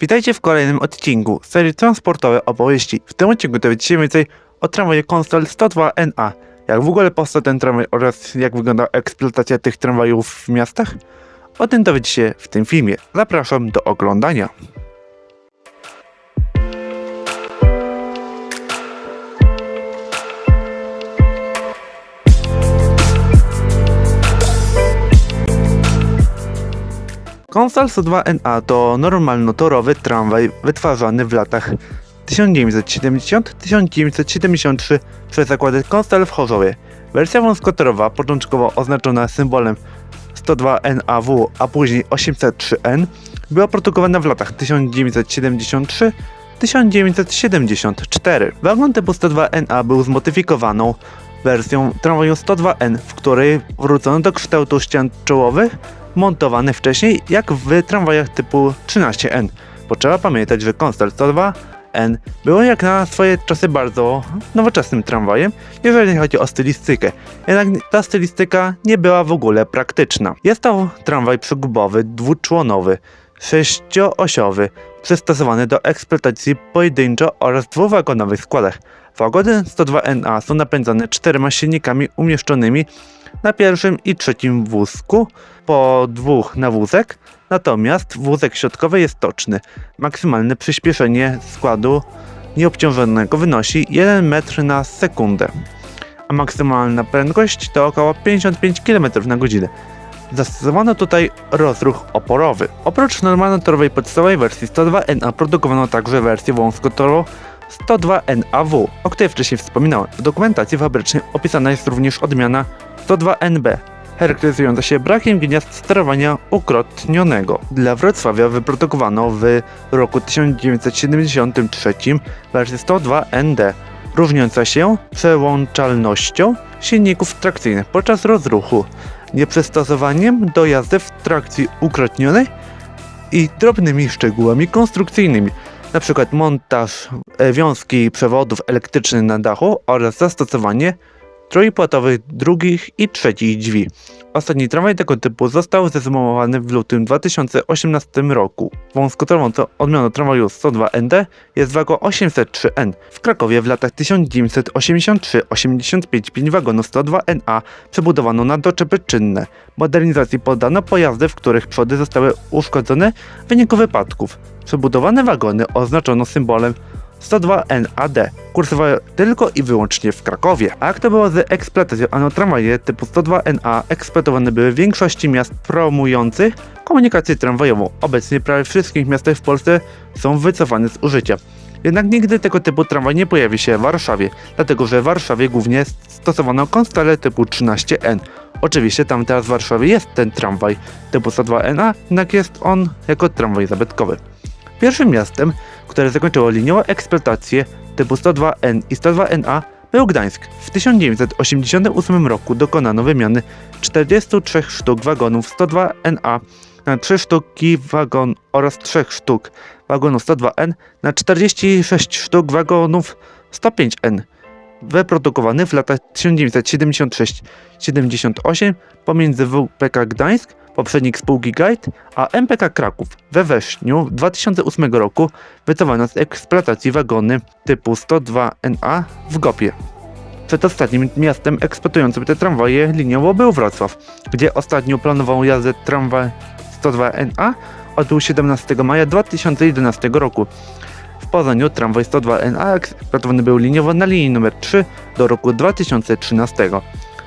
Witajcie w kolejnym odcinku serii transportowej opowieści. W tym odcinku dowiecie się więcej o tramwaju Konstal 102NA. Jak w ogóle powstał ten tramwaj oraz jak wygląda eksploatacja tych tramwajów w miastach? O tym dowiecie się w tym filmie. Zapraszam do oglądania. Konstal 102NA to normalnotorowy tramwaj wytwarzany w latach 1970-1973 przez zakłady Konstal w Chorzowie. Wersja wąskotorowa, początkowo oznaczona symbolem 102NAW, a później 803N, była produkowana w latach 1973-1974. Wagon typu 102NA był zmodyfikowaną wersją tramwaju 102N, w której wrócono do kształtu ścian czołowych montowany wcześniej jak w tramwajach typu 13N. Bo trzeba pamiętać, że Konstal 102N było jak na swoje czasy bardzo nowoczesnym tramwajem, jeżeli chodzi o stylistykę. Jednak ta stylistyka nie była w ogóle praktyczna. Jest to tramwaj przegubowy, dwuczłonowy, sześcioosiowy, przystosowany do eksploatacji pojedynczo oraz dwuwagonowych składach. Wagony 102NA są napędzane czterema silnikami umieszczonymi na pierwszym i trzecim wózku, po dwóch na wózek, natomiast wózek środkowy jest toczny. Maksymalne przyspieszenie składu nieobciążonego wynosi 1 metr na sekundę, a maksymalna prędkość to około 55 km na godzinę. Zastosowano tutaj rozruch oporowy. Oprócz normalnotorowej podstawowej wersji 102NA produkowano także wersję wąskotorową 102NAW, o której wcześniej wspominałem. W dokumentacji fabrycznej opisana jest również odmiana 102NB, charakteryzująca się brakiem gniazd sterowania ukrotnionego. Dla Wrocławia wyprodukowano w roku 1973 wersję 102ND, różniąca się przełączalnością silników trakcyjnych podczas rozruchu, nieprzystosowaniem do jazdy w trakcji ukrotnionej i drobnymi szczegółami konstrukcyjnymi, np. montaż e, wiązki przewodów elektrycznych na dachu oraz zastosowanie trójpłatowych drugich i trzecich drzwi. Ostatni tramwaj tego typu został zezumowany w lutym 2018 roku. Wąskotorową to odmianą tramwaju 102ND jest wagon 803N. W Krakowie w latach 1983-85 5 wagonów 102NA przebudowano na doczepy czynne. Modernizacji poddano pojazdy, w których przody zostały uszkodzone w wyniku wypadków. Przebudowane wagony oznaczono symbolem 102NAD kursowały tylko i wyłącznie w Krakowie. A jak to było z eksploatacją? Ano tramwaje typu 102NA eksploatowane były w większości miast promujących komunikację tramwajową. Obecnie prawie wszystkich miastach w Polsce są wycofane z użycia. Jednak nigdy tego typu tramwaj nie pojawi się w Warszawie, dlatego że w Warszawie głównie stosowano konstale typu 13N. Oczywiście tam teraz w Warszawie jest ten tramwaj typu 102NA, jednak jest on jako tramwaj zabytkowy. Pierwszym miastem, które zakończyło liniową eksploatację typu 102N i 102NA był Gdańsk. W 1988 roku dokonano wymiany 43 sztuk wagonów 102NA na 3 sztuki wagon oraz 3 sztuk wagonów 102N na 46 sztuk wagonów 105N wyprodukowany w latach 1976-78 pomiędzy WPK Gdańsk, poprzednik spółki Guide, a MPK Kraków. We wrześniu 2008 roku wycofano z eksploatacji wagony typu 102NA w Gopie. Przedostatnim miastem eksploatującym te tramwaje liniowo był Wrocław, gdzie ostatnio planował jazdę tramwaj 102NA odbył 17 maja 2011 roku. W Poznaniu tramwaj 102NA eksploatowany był liniowo na linii nr 3 do roku 2013.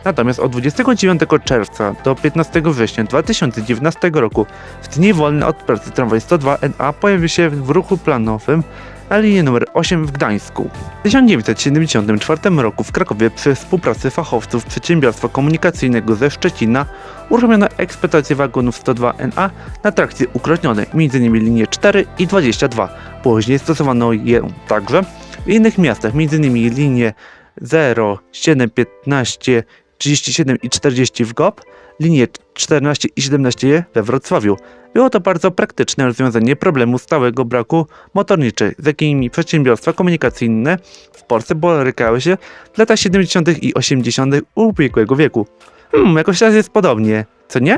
Natomiast od 29 czerwca do 15 września 2019 roku w dni wolne od pracy tramwaj 102NA pojawił się w ruchu planowym na linii nr 8 w Gdańsku. W 1974 roku w Krakowie przy współpracy fachowców Przedsiębiorstwa Komunikacyjnego ze Szczecina uruchomiono eksploatację wagonów 102NA na trakcji ukrotnionej, m.in. linie 4 i 22. Później stosowano je także w innych miastach, m.in. linie 0, 7, 15, 37 i 40 w GOP, linie 14 i 17 we Wrocławiu. Było to bardzo praktyczne rozwiązanie problemu stałego braku motorniczych, z jakimi przedsiębiorstwa komunikacyjne w Polsce borykały się w latach 70. i 80. ubiegłego wieku. Hmm, jakoś teraz jest podobnie, co nie?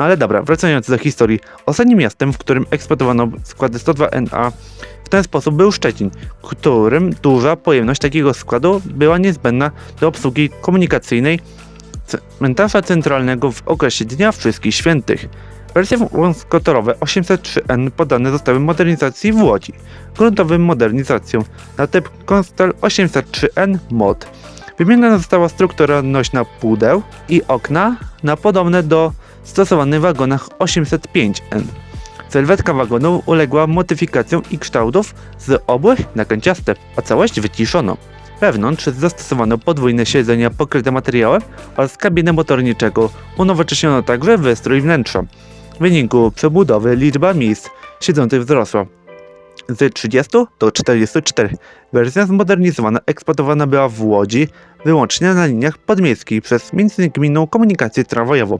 No ale dobra, wracając do historii. Ostatnim miastem, w którym eksploatowano składy 102NA w ten sposób był Szczecin, którym duża pojemność takiego składu była niezbędna do obsługi komunikacyjnej cmentarza centralnego w okresie Dnia Wszystkich Świętych. Wersje wąskotorowe 803N poddane zostały modernizacji w Łodzi, gruntowym modernizacją na typ Konstel 803N Mod. Wymieniona została struktura nośna pudeł i okna na podobne do stosowanych w wagonach 805N. Sylwetka wagonu uległa modyfikacjom i kształtów z obłych na kanciaste, a całość wyciszono. Wewnątrz zastosowano podwójne siedzenia pokryte materiałem oraz kabinę motorniczego. Unowocześniono także wystrój wnętrza. W wyniku przebudowy liczba miejsc siedzących wzrosła z 30 do 44. Wersja zmodernizowana eksploatowana była w Łodzi wyłącznie na liniach podmiejskich przez międzygminną komunikację tramwajową.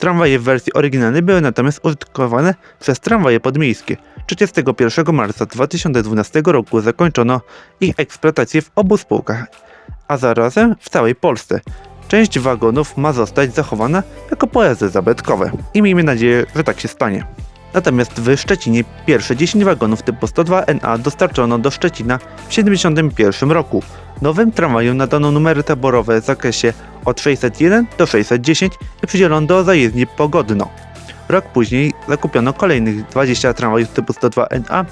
Tramwaje w wersji oryginalnej były natomiast użytkowane przez tramwaje podmiejskie. 31 marca 2012 roku zakończono ich eksploatację w obu spółkach, a zarazem w całej Polsce. Część wagonów ma zostać zachowana jako pojazdy zabytkowe i miejmy nadzieję, że tak się stanie. Natomiast w Szczecinie pierwsze 10 wagonów typu 102NA dostarczono do Szczecina w 1971 roku. Nowym tramwajom nadano numery taborowe w zakresie od 601 do 610 i przydzielono do zajezdni Pogodno. Rok później zakupiono kolejnych 20 tramwajów typu 102NA,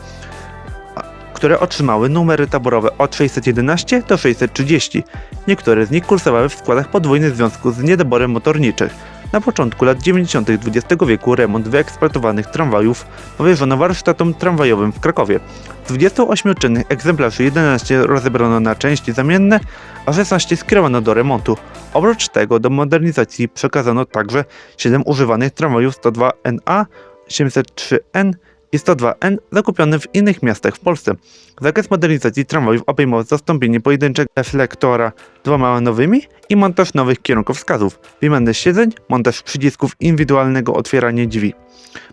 a- które otrzymały numery taborowe od 611 do 630. Niektóre z nich kursowały w składach podwójnych w związku z niedoborem motorniczych. Na początku lat 90. XX wieku remont wyeksploatowanych tramwajów powierzono warsztatom tramwajowym w Krakowie. Z 28 czynnych egzemplarzy 11 rozebrano na części zamienne, a 16 skierowano do remontu. Oprócz tego do modernizacji przekazano także 7 używanych tramwajów 102NA, 703N i 102N zakupione w innych miastach w Polsce. Zakres modernizacji tramwajów obejmował zastąpienie pojedynczego reflektora dwoma nowymi i montaż nowych kierunkowskazów, wymianę siedzeń, montaż przycisków indywidualnego otwierania drzwi.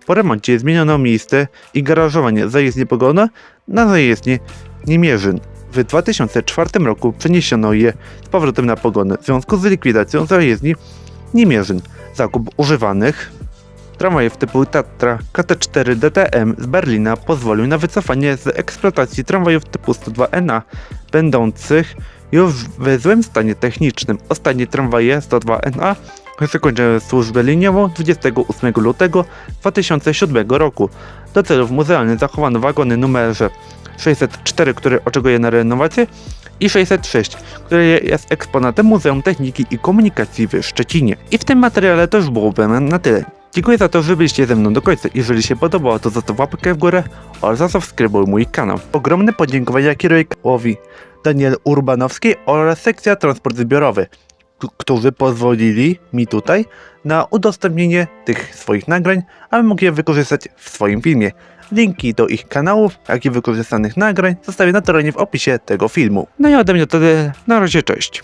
Po remoncie zmieniono miejsce i garażowanie zajezdni Pogoda na zajezdnię Niemierzyn. W 2004 roku przeniesiono je z powrotem na Pogodę w związku z likwidacją zajezdni Niemierzyn. Zakup używanych tramwajów typu Tatra KT4 DTM z Berlina pozwolił na wycofanie z eksploatacji tramwajów typu 102NA, będących już w złym stanie technicznym. Ostatnie tramwaje 102NA zakończyły służbę liniową 28 lutego 2007 roku. Do celów muzealnych zachowano wagony numerze 604, który oczekuje na renowację i 606, który jest eksponatem Muzeum Techniki i Komunikacji w Szczecinie. I w tym materiale to już byłoby na tyle. Dziękuję za to, że byliście ze mną do końca. Jeżeli się podobało, to zostaw łapkę w górę oraz zasubskrybuj mój kanał. Ogromne podziękowania kierującowi Daniel Urbanowski oraz sekcja Transport Zbiorowy, którzy pozwolili mi tutaj na udostępnienie tych swoich nagrań, aby mógł je wykorzystać w swoim filmie. Linki do ich kanałów, jak i wykorzystanych nagrań zostawię na terenie w opisie tego filmu. No i ode mnie to tyle. Na razie, cześć.